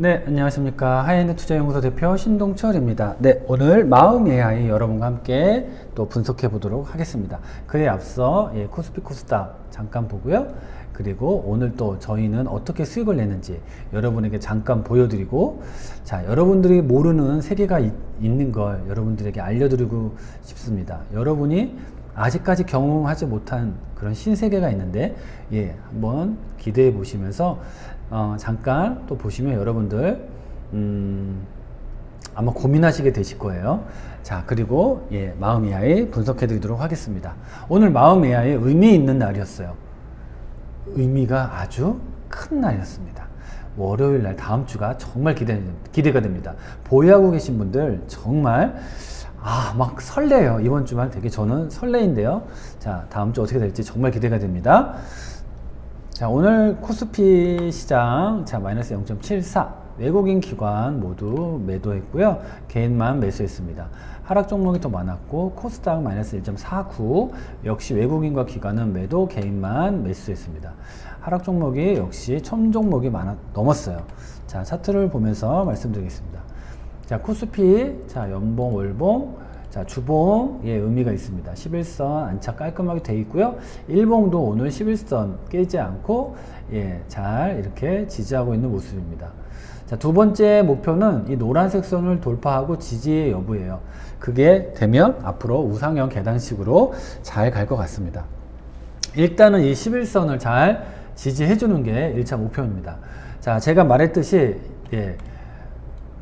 네, 안녕하십니까. 하이엔드 투자연구소 대표 신동철입니다. 네, 오늘 마음 AI 여러분과 함께 또 분석해 보도록 하겠습니다. 그에 앞서 예, 코스피 코스닥 잠깐 보고요. 그리고 오늘 또 저희는 어떻게 수익을 내는지 여러분에게 잠깐 보여드리고 자, 여러분들이 모르는 세계가 있, 있는 걸 여러분들에게 알려드리고 싶습니다. 여러분이 아직까지 경험하지 못한 그런 신세계가 있는데 예, 한번 기대해 보시면서 어, 잠깐 또 보시면 여러분들 음, 아마 고민하시게 되실 거예요. 자, 그리고 예, 마음 AI 분석해 드리도록 하겠습니다. 오늘 마음 AI 의미 있는 날이었어요. 의미가 아주 큰 날이었습니다. 월요일 날 다음 주가 정말 기대, 기대가 됩니다. 보유하고 계신 분들 정말 아, 막 설레요. 이번 주말 되게 저는 설레인데요. 자, 다음 주 어떻게 될지 정말 기대가 됩니다. 자, 오늘 코스피 시장, 자, 마이너스 0.74. 외국인 기관 모두 매도했고요. 개인만 매수했습니다. 하락 종목이 더 많았고, 코스닥 마이너스 1.49. 역시 외국인과 기관은 매도, 개인만 매수했습니다. 하락 종목이 역시 천 종목이 많아, 넘었어요. 자, 차트를 보면서 말씀드리겠습니다. 자, 코스피, 자, 연봉, 월봉, 자, 주봉, 예, 의미가 있습니다. 11선 안착 깔끔하게 돼 있고요. 일봉도 오늘 11선 깨지 않고, 예, 잘 이렇게 지지하고 있는 모습입니다. 자, 두 번째 목표는 이 노란색 선을 돌파하고 지지의 여부예요. 그게 되면 앞으로 우상형 계단식으로 잘 갈 것 같습니다. 일단은 이 11선을 잘 지지해 주는 게 1차 목표입니다. 자, 제가 말했듯이, 예,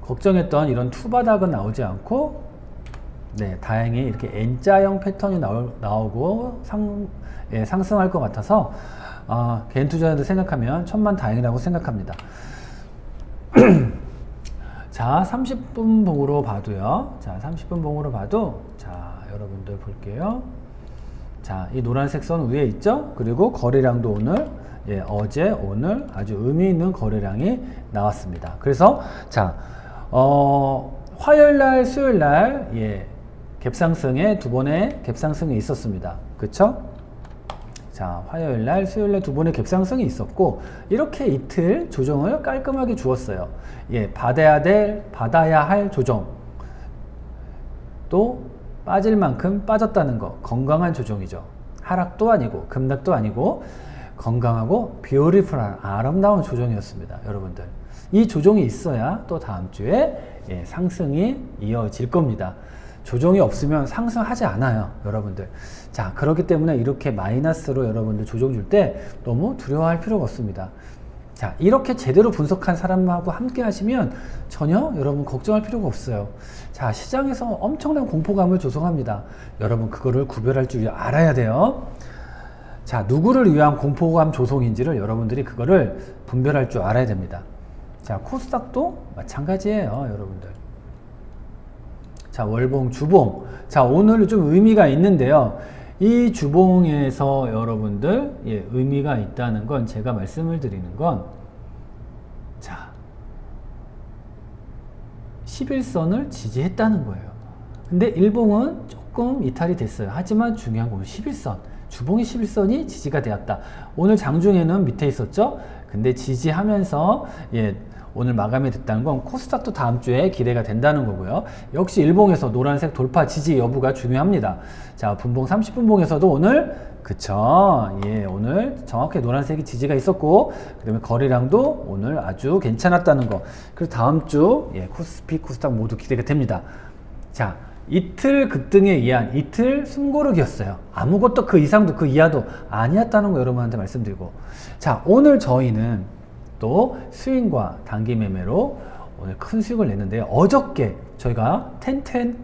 걱정했던 이런 투바닥은 나오지 않고 네, 다행히 이렇게 N자형 패턴이 나오, 나오고 상, 예, 상승할 것 같아서 어, 개인 투자자들 생각하면 천만 다행이라고 생각합니다. 자, 30분 봉으로 봐도요. 자, 30분 봉으로 봐도 자, 여러분들 볼게요. 자, 이 노란색 선 위에 있죠? 그리고 거래량도 오늘 예, 어제 오늘 아주 의미 있는 거래량이 나왔습니다. 그래서 자, 어, 화요일 날, 수요일 날 예, 갭상승에 두 번의 갭상승이 있었습니다. 그쵸? 자, 화요일 날, 수요일 날 두 번의 갭상승이 있었고, 이렇게 이틀 조정을 깔끔하게 주었어요. 예, 받아야 될, 받아야 할 조정. 또, 빠질 만큼 빠졌다는 거. 건강한 조정이죠. 하락도 아니고, 급락도 아니고, 건강하고, 뷰티풀한 아름다운 조정이었습니다. 여러분들. 이 조정이 있어야 또 다음 주에 예, 상승이 이어질 겁니다. 조정이 없으면 상승하지 않아요, 여러분들. 자, 그렇기 때문에 이렇게 마이너스로 여러분들 조정 줄 때 너무 두려워할 필요가 없습니다. 자, 이렇게 제대로 분석한 사람하고 함께 하시면 전혀 여러분 걱정할 필요가 없어요. 자, 시장에서 엄청난 공포감을 조성합니다. 여러분, 그거를 구별할 줄 알아야 돼요. 자, 누구를 위한 공포감 조성인지를 여러분들이 그거를 분별할 줄 알아야 됩니다. 자, 코스닥도 마찬가지예요, 여러분들. 자, 월봉, 주봉. 자, 오늘 좀 의미가 있는데요. 이 주봉에서 여러분들, 예, 의미가 있다는 건 제가 말씀을 드리는 건, 자, 11선을 지지했다는 거예요. 근데 일봉은 조금 이탈이 됐어요. 하지만 중요한 건 11선. 주봉이 11선이 지지가 되었다. 오늘 장중에는 밑에 있었죠? 근데 지지하면서, 예, 오늘 마감이 됐다는 건 코스닥도 다음 주에 기대가 된다는 거고요. 역시 일봉에서 노란색 돌파 지지 여부가 중요합니다. 자, 분봉 30분봉에서도 오늘 그쵸. 예, 오늘 정확히 노란색이 지지가 있었고, 그 다음에 거래량도 오늘 아주 괜찮았다는 거. 그리고 다음 주, 예, 코스피, 코스닥 모두 기대가 됩니다. 자, 이틀 급등에 의한 이틀 숨고르기였어요. 아무것도 그 이상도 그 이하도 아니었다는 거 여러분한테 말씀드리고. 자, 오늘 저희는 또 스윙과 단기 매매로 오늘 큰 수익을 냈는데요. 어저께 저희가 텐텐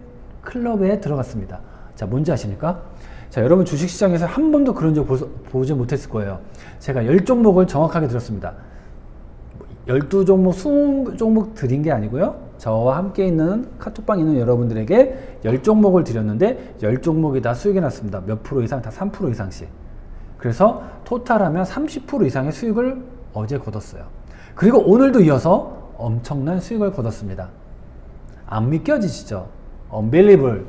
클럽에 들어갔습니다. 자, 뭔지 아십니까? 자, 여러분 주식시장에서 한 번도 그런 적 보지 못했을 거예요. 제가 10종목을 정확하게 들었습니다. 12종목, 20종목 드린 게 아니고요. 저와 함께 있는 카톡방 있는 여러분들에게 10종목을 드렸는데 10종목이 다 수익이 났습니다. 몇 프로 이상, 다 3% 이상씩. 그래서 토탈하면 30% 이상의 수익을 어제 거뒀어요. 그리고 오늘도 이어서 엄청난 수익을 거뒀습니다. 안 믿겨지시죠? unbelievable,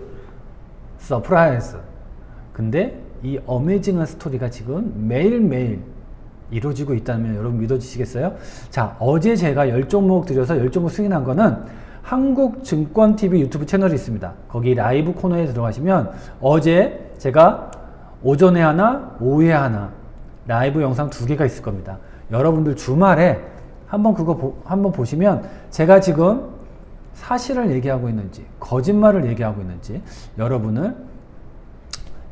surprise. 근데 이 어메이징한 스토리가 지금 매일매일 이루어지고 있다면 여러분 믿어지시겠어요? 자, 어제 제가 10종목 드려서 10종목 승인한 거는 한국증권TV 유튜브 채널이 있습니다. 거기 라이브 코너에 들어가시면 어제 제가 오전에 하나, 오후에 하나 라이브 영상 두 개가 있을 겁니다. 여러분들 주말에 한번 그거 보, 한번 보시면 제가 지금 사실을 얘기하고 있는지 거짓말을 얘기하고 있는지 여러분을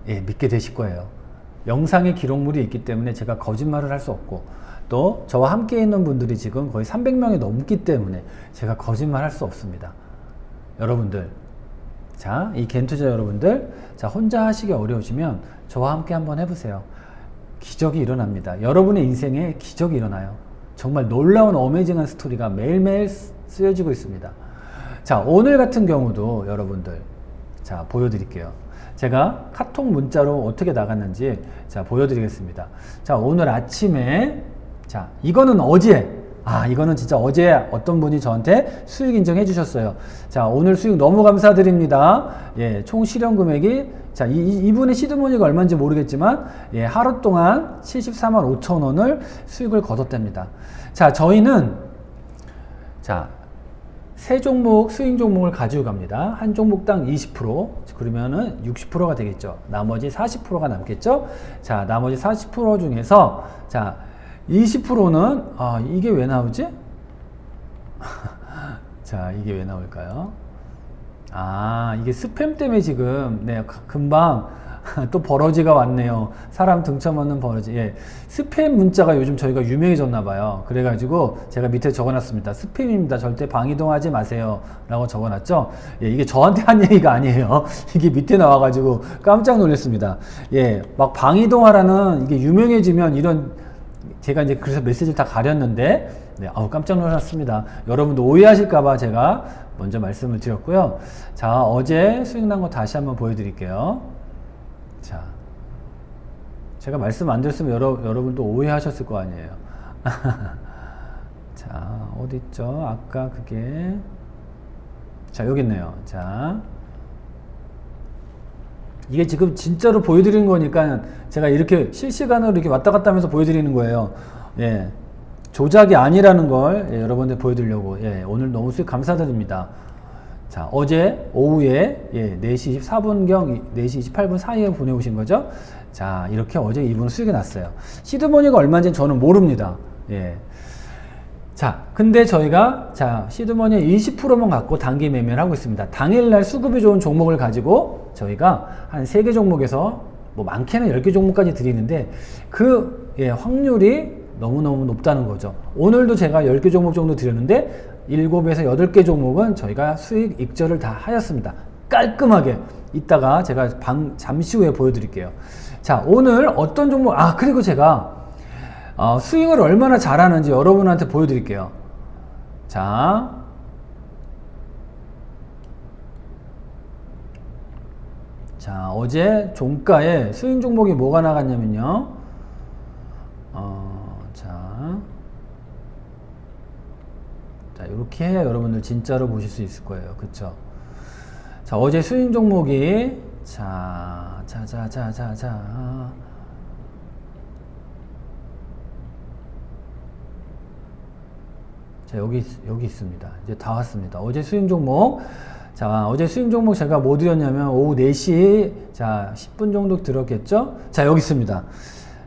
예, 믿게 되실 거예요. 영상의 기록물이 있기 때문에 제가 거짓말을 할 수 없고 또 저와 함께 있는 분들이 지금 거의 300명이 넘기 때문에 제가 거짓말 할 수 없습니다. 여러분들 자, 이 겐투자 여러분들 자, 혼자 하시기 어려우시면 저와 함께 한번 해보세요. 기적이 일어납니다. 여러분의 인생에 기적이 일어나요. 정말 놀라운 어메이징한 스토리가 매일매일 쓰- 쓰여지고 있습니다. 자, 오늘 같은 경우도 여러분들, 자, 보여드릴게요. 제가 카톡 문자로 어떻게 나갔는지, 자, 보여드리겠습니다. 자, 오늘 아침에, 자, 이거는 어제, 아, 이거는 진짜 어제 어떤 분이 저한테 수익 인정해 주셨어요. 자, 오늘 수익 너무 감사드립니다. 예, 총 실현 금액이, 자, 이, 이- 이분의 시드머니가 얼마인지 모르겠지만, 예, 하루 동안 74만 5천 원을 수익을 거뒀답니다. 자, 저희는, 자, 세 종목 스윙 종목을 가지고 갑니다. 한 종목당 20% 그러면은 60%가 되겠죠. 나머지 40%가 남겠죠. 자, 나머지 40% 중에서 자, 20%는 아, 이게 왜 나오지? 자, 이게 왜 나올까요? 아, 이게 스팸 때문에 지금 네, 가- 금방 또 버러지가 왔네요. 사람 등쳐맞는 버러지. 예. 스팸 문자가 요즘 저희가 유명해졌나 봐요. 그래가지고 제가 밑에 적어놨습니다. 스팸입니다. 절대 방이동하지 마세요. 라고 적어놨죠. 예, 이게 저한테 한 얘기가 아니에요. 이게 밑에 나와가지고 깜짝 놀랐습니다. 예, 막 방이동하라는 이게 유명해지면 이런 제가 이제 그래서 메시지를 다 가렸는데, 네, 아우 깜짝 놀랐습니다. 여러분도 오해하실까봐 제가 먼저 말씀을 드렸고요. 자, 어제 수익 난 거 다시 한번 보여드릴게요. 자, 제가 말씀 안 드렸으면 여러, 여러분도 오해하셨을 거 아니에요. 자, 어디 있죠? 아까 그게 자, 여기 있네요. 자, 이게 지금 진짜로 보여드리는 거니까 제가 이렇게 실시간으로 이렇게 왔다 갔다 하면서 보여드리는 거예요. 예. 조작이 아니라는 걸 예, 여러분들 보여드리려고 예, 오늘 너무 수익 감사드립니다. 자, 어제 오후에 예, 4시 24분경 4시 28분 사이에 보내오신 거죠? 자, 이렇게 어제 이분 수익이 났어요. 시드머니가 얼마인지 저는 모릅니다. 예. 자, 근데 저희가 자 시드머니 20%만 갖고 단기 매매를 하고 있습니다. 당일날 수급이 좋은 종목을 가지고 저희가 한 3개 종목에서 뭐 많게는 10개 종목까지 드리는데 그 예, 확률이 너무너무 높다는 거죠. 오늘도 제가 10개 종목 정도 드렸는데 7에서 8개 종목은 저희가 수익 익절을 다 하였습니다. 깔끔하게 이따가 제가 방, 잠시 후에 보여드릴게요. 자, 오늘 어떤 종목, 아, 그리고 제가 어, 스윙을 얼마나 잘하는지 여러분한테 보여드릴게요. 자, 자 어제 종가에 스윙 종목이 뭐가 나갔냐면요. 어, 자, 자 이렇게 해야 여러분들 진짜로 보실 수 있을 거예요. 그쵸? 자 어제 스윙 종목이 자, 자, 자, 자, 자, 자. 자, 여기, 있- 여기 있습니다. 이제 다 왔습니다. 어제 수익 종목. 자, 어제 수익 종목 제가 뭐 드렸냐면 오후 4시, 자, 10분 정도 들었겠죠? 자, 여기 있습니다.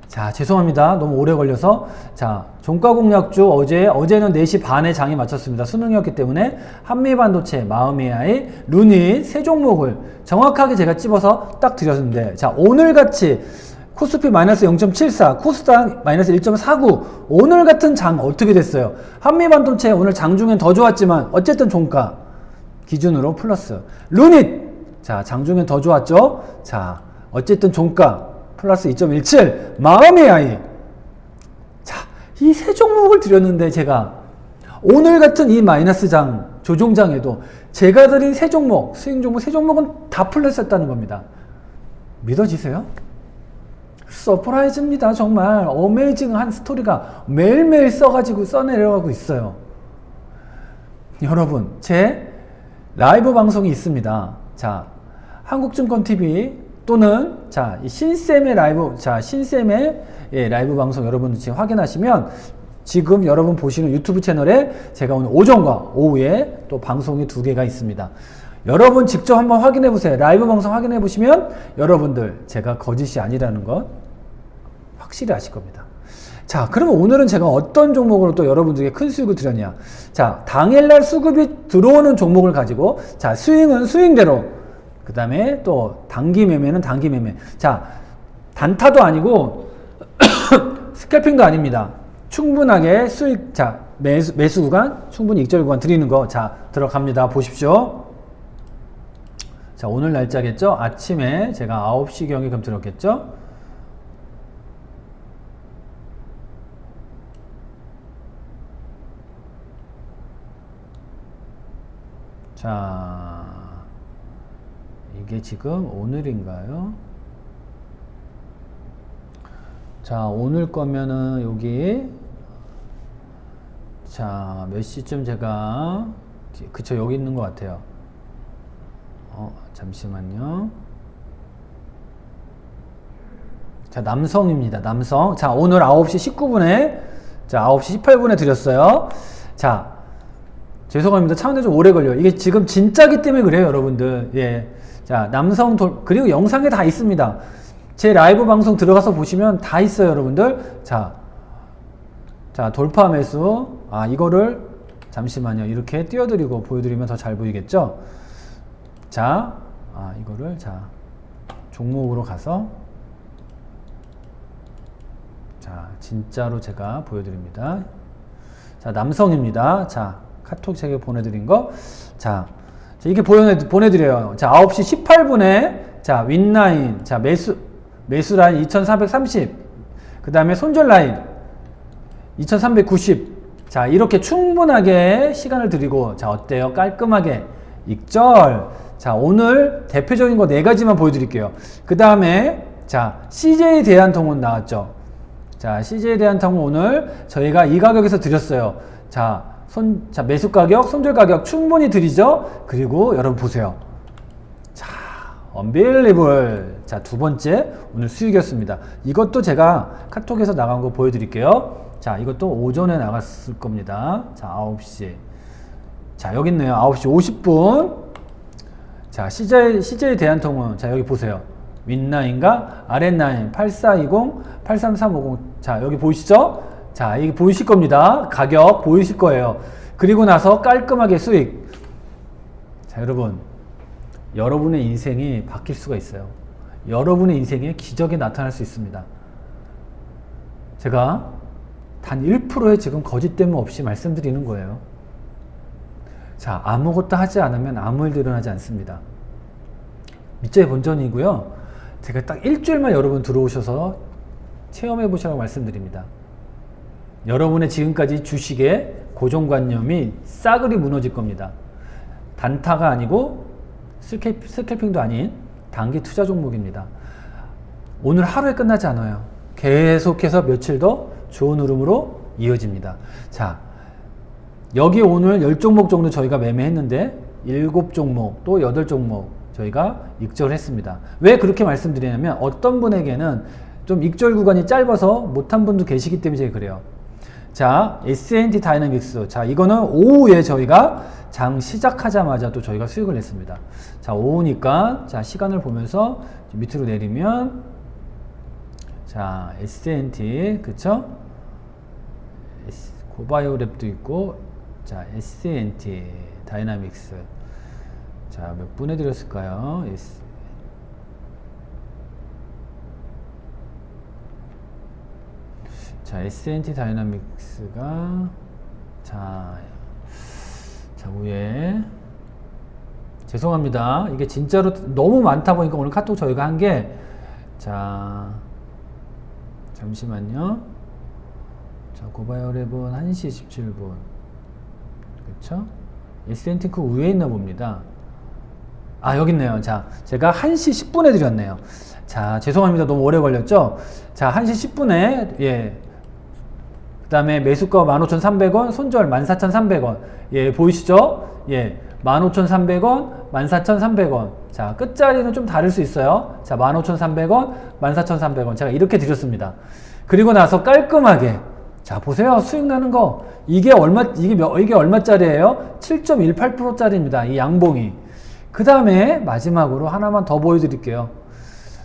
자, 죄송합니다. 너무 오래 걸려서. 자, 종가 공략주 어제, 어제는 4시 반에 장이 마쳤습니다. 수능이었기 때문에 한미반도체, 마음AI, 루닛 세 종목을 정확하게 제가 찝어서 딱 드렸는데, 자, 오늘 같이 코스피 마이너스 0.74, 코스닥 마이너스 1.49. 오늘 같은 장 어떻게 됐어요? 한미반도체 오늘 장중엔 더 좋았지만 어쨌든 종가 기준으로 플러스. 루닛 자 장중엔 더 좋았죠? 자 어쨌든 종가 플러스 2.17. 마음의 아이 자이 세 종목을 드렸는데 제가 오늘 같은 이 마이너스 장 조종장에도 제가 드린 세 종목 수익 종목 세 종목은 다 플러스였다는 겁니다. 믿어지세요? 서프라이즈입니다. 정말 어메이징한 스토리가 매일매일 써가지고 써내려가고 있어요. 여러분, 제 라이브 방송이 있습니다. 자, 한국증권TV 또는 자, 이 신쌤의 라이브, 자, 신쌤의 예, 라이브 방송 여러분들 지금 확인하시면 지금 여러분 보시는 유튜브 채널에 제가 오늘 오전과 오후에 또 방송이 두 개가 있습니다. 여러분 직접 한번 확인해 보세요. 라이브 방송 확인해 보시면 여러분들 제가 거짓이 아니라는 것 확실히 아실 겁니다. 자, 그러면 오늘은 제가 어떤 종목으로 또 여러분들에게 큰 수익을 드렸냐. 자, 당일날 수급이 들어오는 종목을 가지고, 자, 스윙은 스윙대로, 그 다음에 또 단기 매매는 단기 매매. 자, 단타도 아니고, 스캘핑도 아닙니다. 충분하게 수익, 자, 매수, 매수 구간, 충분히 익절 구간 드리는 거. 자, 들어갑니다. 보십시오. 자, 오늘 날짜겠죠? 아침에 제가 9시경에 그럼 들었겠죠? 자, 이게 지금 오늘인가요? 자, 오늘 거면은 여기 자, 몇 시쯤 제가 그쵸 여기 있는 것 같아요. 어, 잠시만요. 자, 남성입니다. 남성. 자, 오늘 9시 19분에 자, 9시 18분에 드렸어요. 자, 죄송합니다. 차원에 좀 오래 걸려요. 이게 지금 진짜기 때문에 그래요, 여러분들. 예. 자, 남성 돌, 그리고 영상에 다 있습니다. 제 라이브 방송 들어가서 보시면 다 있어요, 여러분들. 자, 자, 돌파 매수. 아, 이거를 잠시만요. 이렇게 띄워드리고 보여드리면 더 잘 보이겠죠? 자, 아, 이거를 자, 종목으로 가서 자, 진짜로 제가 보여드립니다. 자, 남성입니다. 자, 카톡 제가 보내드린 거. 자, 자, 이게 보내, 보내 드려요. 자, 9시 18분에, 자, 윈라인, 자, 매수, 매수 라인 2430. 그 다음에 손절 라인 2390. 자, 이렇게 충분하게 시간을 드리고, 자, 어때요? 깔끔하게. 익절. 자, 오늘 대표적인 거 네 가지만 보여드릴게요. 그 다음에, 자, CJ 대한통운 나왔죠. 자, CJ 대한통운 오늘 저희가 이 가격에서 드렸어요. 자, 손, 자, 매수 가격, 손절 가격 충분히 드리죠? 그리고 여러분 보세요. 자, 언빌리블. 자, 두 번째, 오늘 수익이었습니다. 이것도 제가 카톡에서 나간 거 보여드릴게요. 자, 이것도 오전에 나갔을 겁니다. 자, 9시. 자, 여기 있네요. 9시 50분. 자, CJ, CJ 대한통운. 자, 여기 보세요. 윗라인과 아랫라인 8420, 83350. 자, 여기 보이시죠? 자, 이게 보이실 겁니다. 가격 보이실 거예요. 그리고 나서 깔끔하게 수익. 자, 여러분. 여러분의 인생이 바뀔 수가 있어요. 여러분의 인생에 기적이 나타날 수 있습니다. 제가 단 1%의 지금 거짓됨 없이 말씀드리는 거예요. 자, 아무것도 하지 않으면 아무 일도 일어나지 않습니다. 밑자의 본전이고요. 제가 딱 일주일만 여러분 들어오셔서 체험해 보시라고 말씀드립니다. 여러분의 지금까지 주식의 고정관념이 싸그리 무너질 겁니다. 단타가 아니고 스캘, 스캘핑도 아닌 단기 투자 종목입니다. 오늘 하루에 끝나지 않아요. 계속해서 며칠 더 좋은 흐름으로 이어집니다. 자, 여기 오늘 10종목 정도 저희가 매매했는데 7종목 또 8종목 저희가 익절을 했습니다. 왜 그렇게 말씀드리냐면 어떤 분에게는 좀 익절 구간이 짧아서 못한 분도 계시기 때문에 제가 그래요. 자, S&T 다이나믹스. 자, 이거는 오후에 저희가 장 시작하자마자 또 저희가 수익을 냈습니다. 자, 오후니까 자, 시간을 보면서 밑으로 내리면 자, S&T 그쵸? 고바이오랩도 있고 자, S&T 다이나믹스. 자, 몇 분 해드렸을까요? S, 자, S&T 다이나믹스가 자, 자 위에 죄송합니다. 이게 진짜로 너무 많다 보니까 오늘 카톡 저희가 한 게 자, 잠시만요. 자, 고바이오 랩은 1시 17분. 그쵸? S&T 그 위에 있나 봅니다. 아, 여기 있네요. 자, 제가 1시 10분에 드렸네요. 자, 죄송합니다. 너무 오래 걸렸죠? 자, 1시 10분에, 예, 그 다음에 매수가 15,300원, 손절 14,300원. 예, 보이시죠? 예, 15,300원, 14,300원. 자, 끝자리는 좀 다를 수 있어요. 자, 15,300원, 14,300원. 제가 이렇게 드렸습니다. 그리고 나서 깔끔하게. 자, 보세요. 수익 나는 거. 이게 얼마, 이게 몇, 이게 얼마짜리예요? 7.18%짜리입니다. 이 양봉이. 그 다음에 마지막으로 하나만 더 보여드릴게요.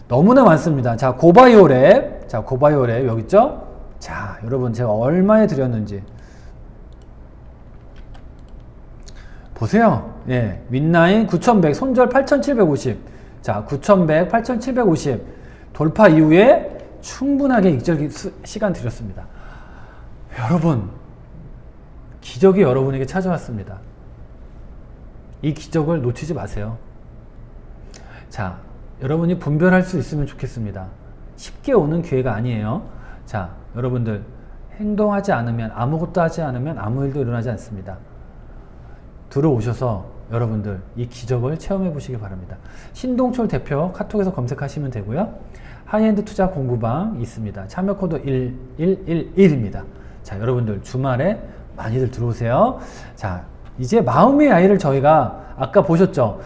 너무나 많습니다. 자, 고바이오랩. 자, 고바이오랩. 여기 있죠? 자, 여러분 제가 얼마에 드렸는지. 보세요. 예. 윗라인 9100, 손절 8750. 자, 9100, 8750. 돌파 이후에 충분하게 익절 수- 시간 드렸습니다. 여러분, 기적이 여러분에게 찾아왔습니다. 이 기적을 놓치지 마세요. 자, 여러분이 분별할 수 있으면 좋겠습니다. 쉽게 오는 기회가 아니에요. 자, 여러분들 행동하지 않으면 아무것도 하지 않으면 아무 일도 일어나지 않습니다. 들어오셔서 여러분들 이 기적을 체험해 보시기 바랍니다. 신동철 대표 카톡에서 검색하시면 되고요. 하이엔드 투자 공부방 있습니다. 참여 코드 1111입니다. 자, 여러분들 주말에 많이들 들어오세요. 자, 이제 마음의 아이를 저희가 아까 보셨죠?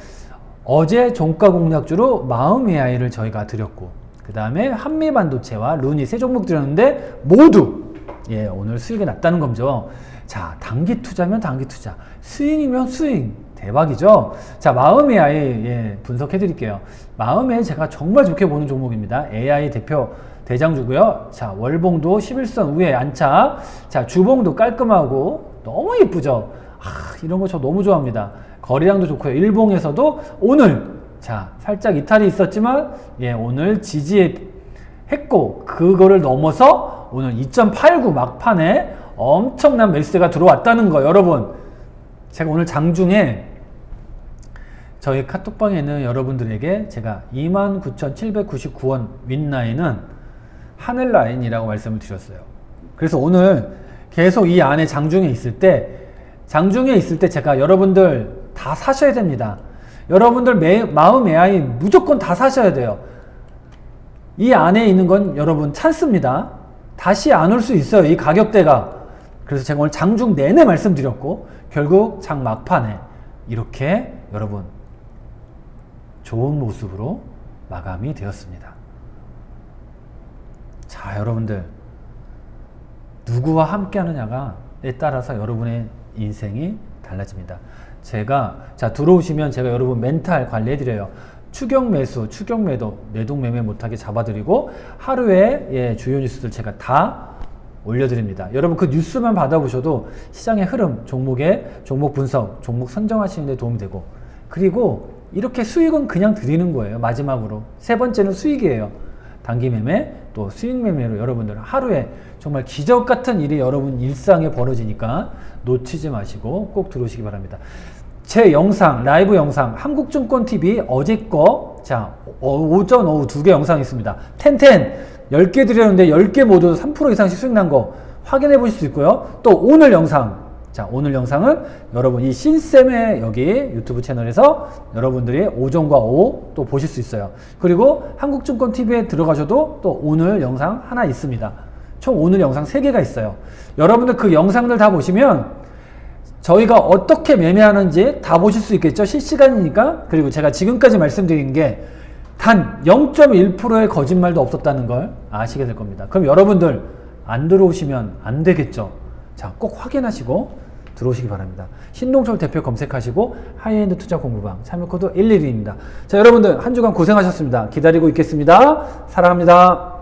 어제 종가 공략주로 마음의 아이를 저희가 드렸고, 그 다음에 한미 반도체와 루니 세 종목 드렸는데 모두 예, 오늘 수익이 났다는 거죠. 자, 단기 투자면 단기 투자, 스윙이면 스윙. 대박이죠? 자, 마음의 아이, 예, 분석해 드릴게요. 마음의 제가 정말 좋게 보는 종목입니다. AI 대표 대장주고요. 자, 월봉도 11선 위에 안착. 자, 주봉도 깔끔하고 너무 예쁘죠? 아, 이런 거 저 너무 좋아합니다. 거래량도 좋고요. 일봉에서도 오늘, 자, 살짝 이탈이 있었지만, 예, 오늘 지지했고, 그거를 넘어서 오늘 2.89 막판에 엄청난 매수세가 들어왔다는 거, 여러분. 제가 오늘 장중에 저희 카톡방에는 여러분들에게 제가 29,799원 윗라인은 하늘 라인이라고 말씀을 드렸어요. 그래서 오늘 계속 이 안에 장중에 있을 때 장중에 있을 때 제가 여러분들 다 사셔야 됩니다. 여러분들 매, 마음 AI 무조건 다 사셔야 돼요. 이 안에 있는 건 여러분 찬스입니다. 다시 안 올 수 있어요. 이 가격대가. 그래서 제가 오늘 장중 내내 말씀드렸고 결국 장 막판에 이렇게 여러분 좋은 모습으로 마감이 되었습니다. 자, 여러분들 누구와 함께 하느냐가에 따라서 여러분의 인생이 달라집니다. 제가 자 들어오시면 제가 여러분 멘탈 관리해 드려요. 추격 매수, 추격 매도, 매동 매매 못하게 잡아드리고 하루에 예, 주요 뉴스들 제가 다 올려드립니다. 여러분 그 뉴스만 받아보셔도 시장의 흐름, 종목의 종목 분석, 종목 선정하시는 데 도움이 되고 그리고 이렇게 수익은 그냥 드리는 거예요. 마지막으로 세 번째는 수익이에요. 단기 매매 또 수익 매매로 여러분들 하루에 정말 기적 같은 일이 여러분 일상에 벌어지니까 놓치지 마시고 꼭 들어오시기 바랍니다. 제 영상, 라이브 영상, 한국증권TV 어제 거, 자, 어, 오전, 오후 두 개 영상 있습니다. 텐텐 10개 드렸는데 10개 모두 3% 이상씩 수익 난 거 확인해 보실 수 있고요. 또 오늘 영상, 자, 오늘 영상은 여러분 이 신쌤의 여기 유튜브 채널에서 여러분들이 오전과 오후 또 보실 수 있어요. 그리고 한국증권TV에 들어가셔도 또 오늘 영상 하나 있습니다. 총 오늘 영상 3개가 있어요. 여러분들 그 영상들 다 보시면 저희가 어떻게 매매하는지 다 보실 수 있겠죠. 실시간이니까. 그리고 제가 지금까지 말씀드린 게 단 0.1%의 거짓말도 없었다는 걸 아시게 될 겁니다. 그럼 여러분들 안 들어오시면 안 되겠죠. 자, 꼭 확인하시고 들어오시기 바랍니다. 신동철 대표 검색하시고 하이엔드 투자 공부방 참여 코드 111입니다. 자, 여러분들 한 주간 고생하셨습니다. 기다리고 있겠습니다. 사랑합니다.